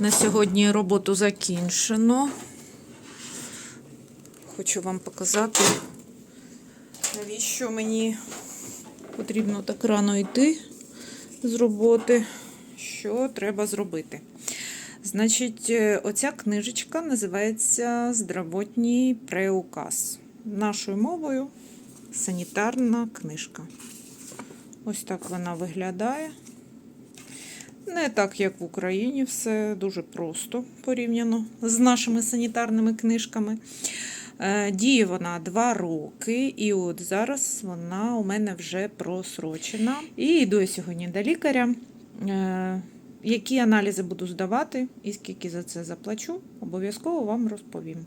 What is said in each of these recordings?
На сьогодні роботу закінчено. Хочу вам показати, навіщо мені потрібно так рано йти з роботи. Що треба зробити? Значить, е, оця книжечка називається Здравотній преуказ. Нашою мовою санітарна книжка. Ось так вона виглядає. Не так, як в Україні, все дуже просто порівняно з нашими санітарними книжками. Е, Діє вона 2 роки, і от зараз вона у мене вже просрочена. І йду сьогодні до лікаря. Е, Які аналізи буду здавати і скільки за це заплачу, обов'язково вам розповім.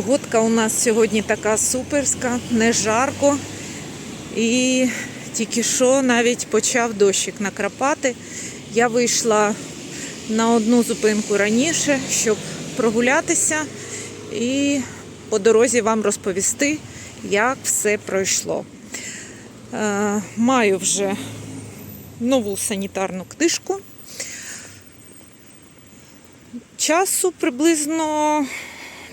Погодка у нас сьогодні така суперська, не жарко. І тільки що навіть почав дощик накрапати. Я вийшла на одну зупинку раніше, щоб прогулятися і по дорозі вам розповісти, як все пройшло. Е, Маю вже нову санітарну книжку. Часу приблизно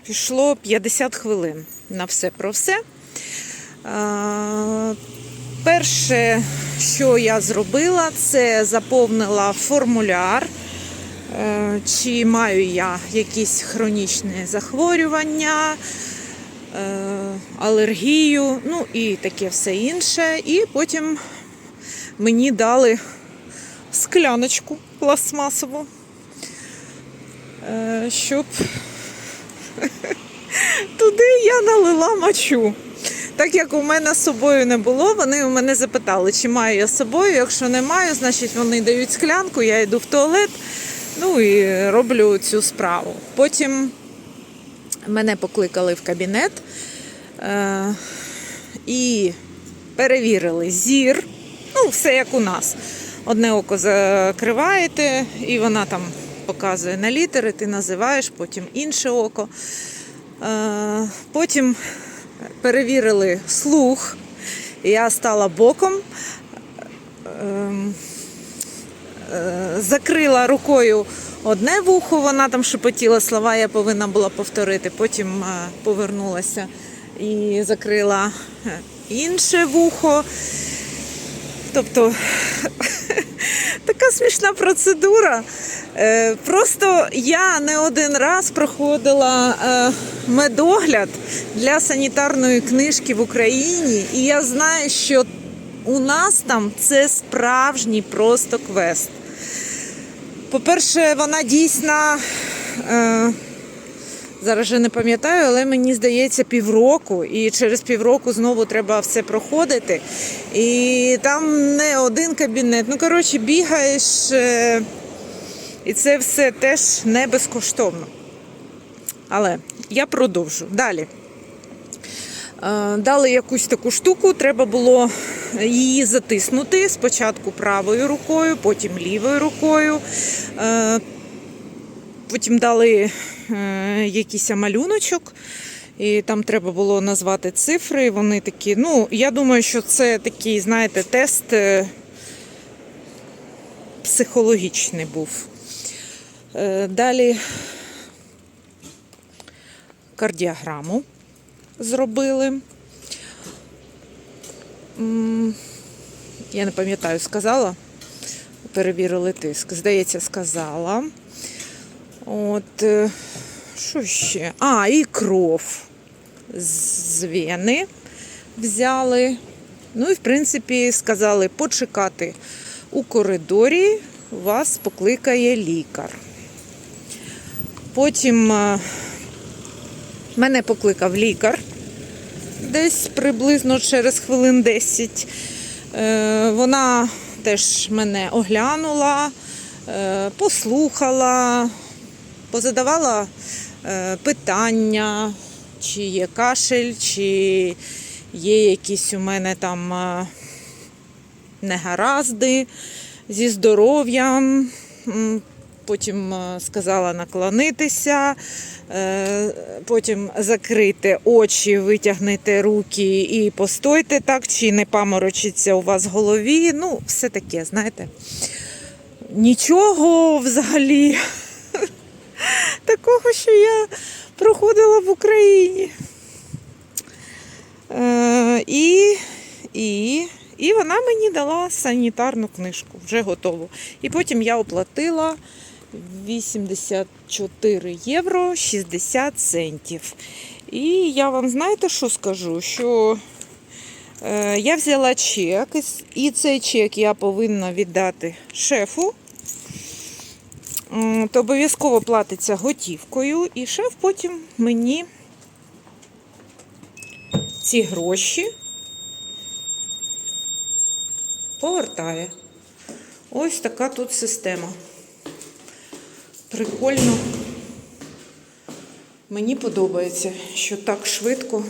пішло 50 хвилин на все про все. Перше, що я зробила, це заповнила формуляр, е, чи маю я якісь хронічні захворювання, е, алергію, ну і таке все інше. І потім мені дали скляночку пластмасову, е, щоб туди я налила мочу. Так як у мене з собою не було, вони у мене запитали, чи маю я з собою. Якщо не маю, значить вони дають склянку, я йду в туалет, ну і роблю цю справу. Потім мене покликали в кабінет е- і перевірили зір. Ну, все як у нас. Одне око закриваєте, і вона там показує на літери, ти називаєш, потім інше око. Е, Потім перевірили слух. Я стала боком, ем, е, закрила рукою одне вухо, вона там шепотіла слова, я повинна була повторити. Потім е, повернулася і закрила інше вухо. Тобто така смішна процедура. Е, Просто я не один раз проходила е, медогляд для санітарної книжки в Україні, і я знаю, що у нас там це справжній просто квест. По-перше, вона дійсно. Зараз вже не пам'ятаю, але мені здається півроку, і через півроку знову треба все проходити. І там не один кабінет. Ну, коротше, бігаєш, е, і це все теж не безкоштовно. Але я продовжу. Далі. Е, Дали якусь таку штуку, треба було її затиснути спочатку правою рукою, потім лівою рукою. Е, Потім дали якийсь малюночок, і там треба було назвати цифри. Вони такі, ну, я думаю, що це такий, знаєте, тест е, психологічний був. Е, Далі кардіограму зробили. Я не пам'ятаю, сказала. Перевірили тиск. Здається, сказала. От, е, що ще? А, і кров з вени взяли. Ну і, в принципі, сказали почекати у коридорі, вас покликає лікар. Потім е, мене покликав лікар десь приблизно через хвилин 10. Е, Вона теж мене оглянула, е, послухала, позадавала питання, чи є кашель, чи є якісь у мене там е, негаразди зі здоров'ям. Потім е, сказала наклонитися, е, потім закрити очі, витягнете руки і постойте так, чи не паморочиться у вас в голові. Ну, все таке, знаєте. Нічого взагалі такого, що я проходила в Україні. Е, і, і, і вона мені дала санітарну книжку, вже готову. І потім я оплатила 84 євро 60 центів. І я вам знаєте, що скажу? Що е, я взяла чек, і цей чек я повинна віддати шефу. То обов'язково платиться готівкою, і шеф потім мені ці гроші повертає. Ось така тут система. Прикольно. Мені подобається, що так швидко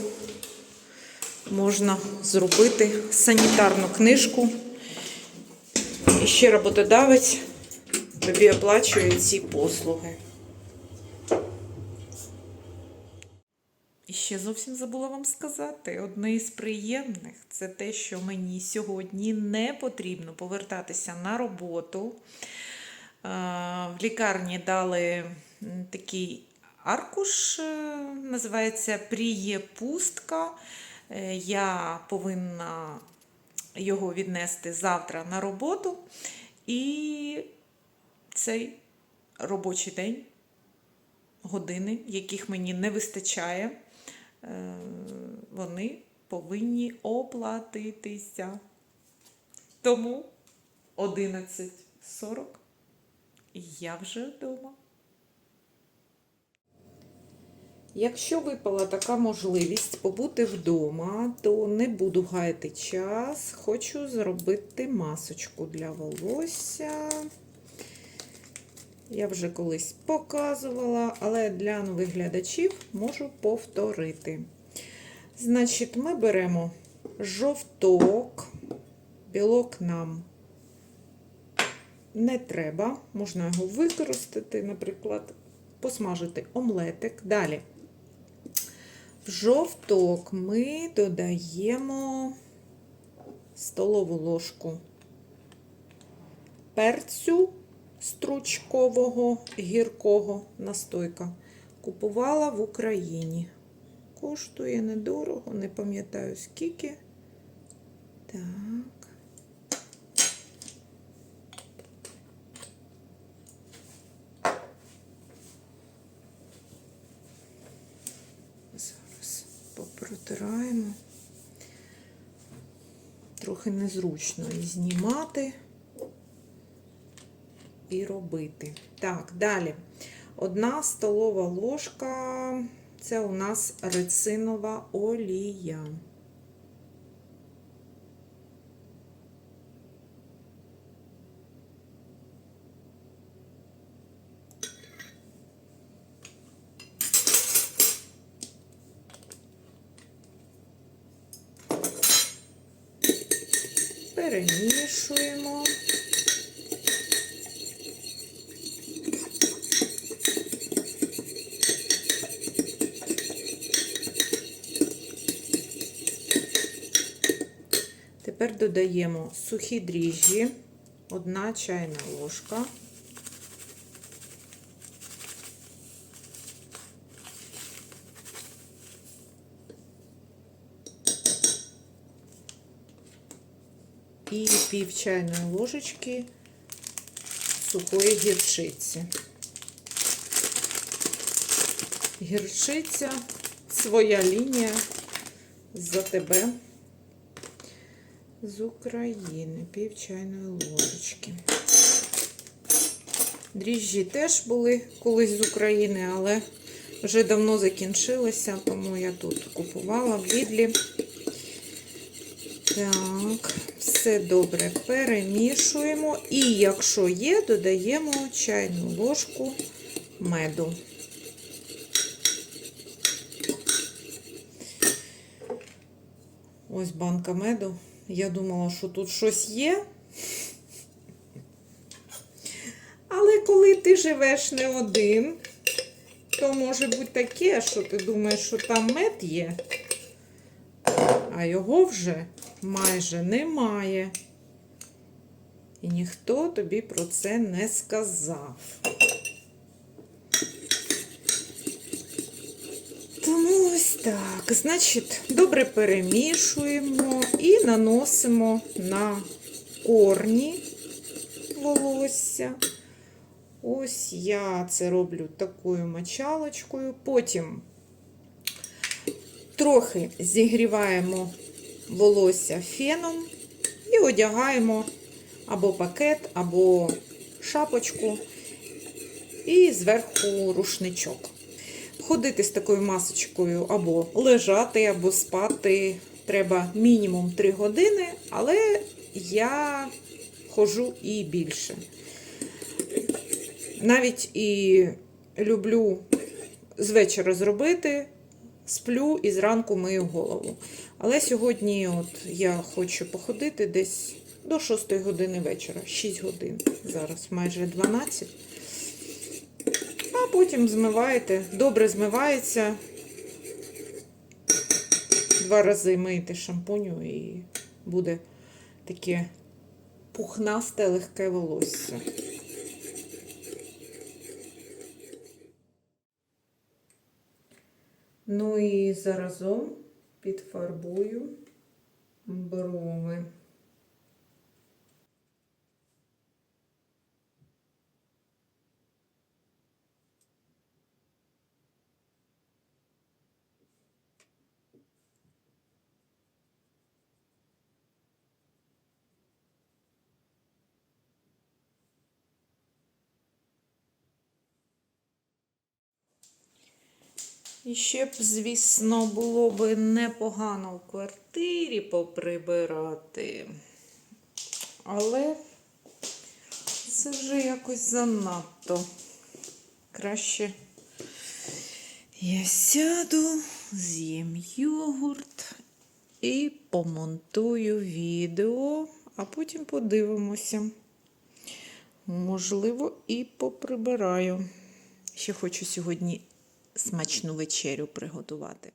можна зробити санітарну книжку. І ще роботодавець тобі оплачує ці послуги. І ще зовсім забула вам сказати, одне із приємних це те, що мені сьогодні не потрібно повертатися на роботу. В лікарні дали такий аркуш, е, називається Прієпустка. Е, Я повинна його віднести завтра на роботу. І цей робочий день, години, яких мені не вистачає, е, вони повинні оплатитися. Тому 11.40 і я вже вдома. Якщо випала така можливість побути вдома, то не буду гаяти час. Хочу зробити масочку для волосся. Я вже колись показувала, але для нових глядачів можу повторити. Значить, ми беремо жовток, білок нам не треба, можна його використати, наприклад, посмажити омлетик. Далі. В жовток ми додаємо столову ложку перцю стручкового гіркого настойка. Купувала в Україні. Коштує недорого, не пам'ятаю скільки. Так. Зараз попротираємо. Трохи незручно і знімати і робити. Так, далі. Одна столова ложка це у нас рецинова олія. Перемішуємо. Додаємо сухі дріжджі, одна чайна ложка. І пів чайної ложечки сухої гірчиці. Гірчиця, своя лінія за тебе з України, пів чайної ложечки. Дріжджі теж були колись з України, але вже давно закінчилися, тому я тут купувала в Лідлі. Так, все добре перемішуємо. І якщо є, додаємо чайну ложку меду. Ось банка меду. Я думала, що тут щось є. Але коли ти живеш не один, то може бути таке, що ти думаєш, що там мед є, а його вже майже немає. І ніхто тобі про це не сказав. Тому ось так. Значить, добре перемішуємо і наносимо на корні волосся. Ось я це роблю такою мочалочкою. Потім трохи зігріваємо волосся феном і одягаємо або пакет, або шапочку, і зверху рушничок. Ходити з такою масочкою або лежати, або спати треба мінімум 3 години, але я ходжу і більше. Навіть і люблю з вечора зробити, сплю і зранку мию голову. Але сьогодні от я хочу походити десь до 6 години вечора, 6 годин. Зараз майже 12. Потім змиваєте, добре змивається. Два рази миєте шампуню і буде таке пухнасте легке волосся. Ну і заразом підфарбую брови. І ще б, звісно, було б непогано в квартирі поприбирати. Але це вже якось занадто. Краще я сяду, з'їм йогурт і помонтую відео, а потім подивимося. Можливо, і поприбираю. Ще хочу сьогодні смачну вечерю приготувати.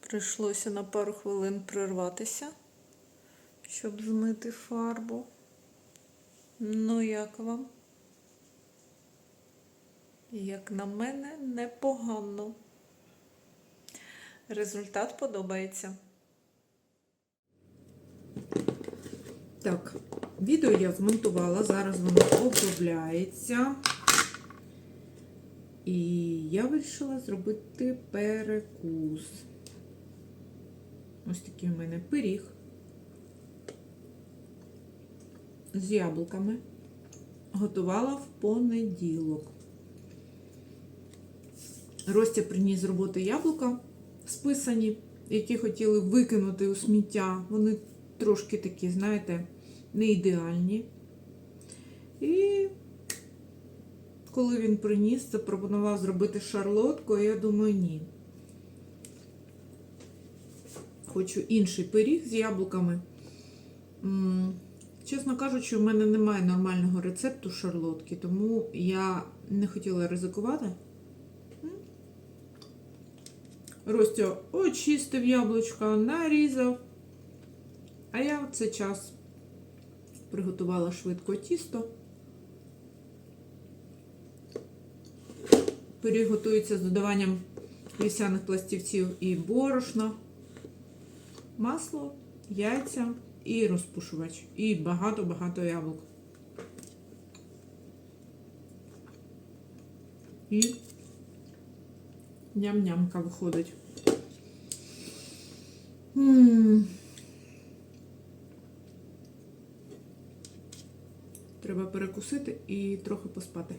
Прийшлося на пару хвилин прерватися, щоб змити фарбу. Ну, як вам? Як на мене, непогано. Результат подобається. Так, відео я змонтувала, зараз воно обробляється. І я вирішила зробити перекус. Ось такий у мене пиріг з яблуками. Готувала в понеділок. Ростя приніс з роботи яблука списані, які хотіли викинути у сміття. Вони трошки такі, знаєте, не ідеальні. І коли він приніс, запропонував зробити шарлотку, а я думаю, ні. Хочу інший пиріг з яблуками. Чесно кажучи, у мене немає нормального рецепту шарлотки, тому я не хотіла ризикувати. Ростя очистив яблучка, нарізав. А я в цей час приготувала швидко тісто. Пиріг готується з додаванням вівсяних пластівців і борошна, масло, яйця і розпушувач. І багато-багато яблук. І ням-нямка виходить. М. Треба перекусити і трохи поспати.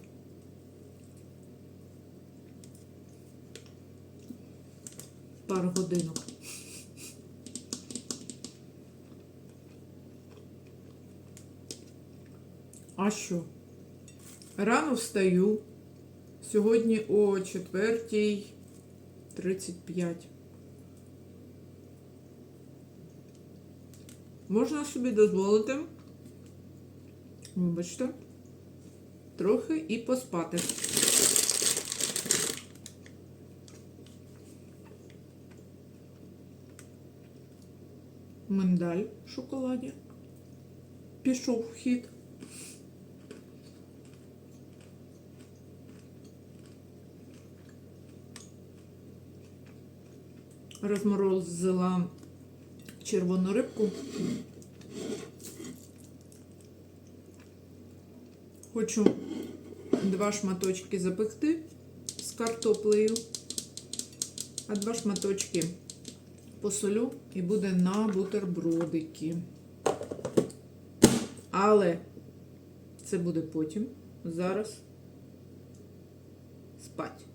Пару годинок. А що? Рано встаю. Сьогодні о 4.35. можна собі дозволити, вибачте, трохи і поспати. Миндаль в шоколаді. Пішов в хід. Розморозила червону рибку. Хочу два шматочки запекти з картоплею, а два шматочки посолю і буде на бутербродики. Але це буде потім. Зараз спать.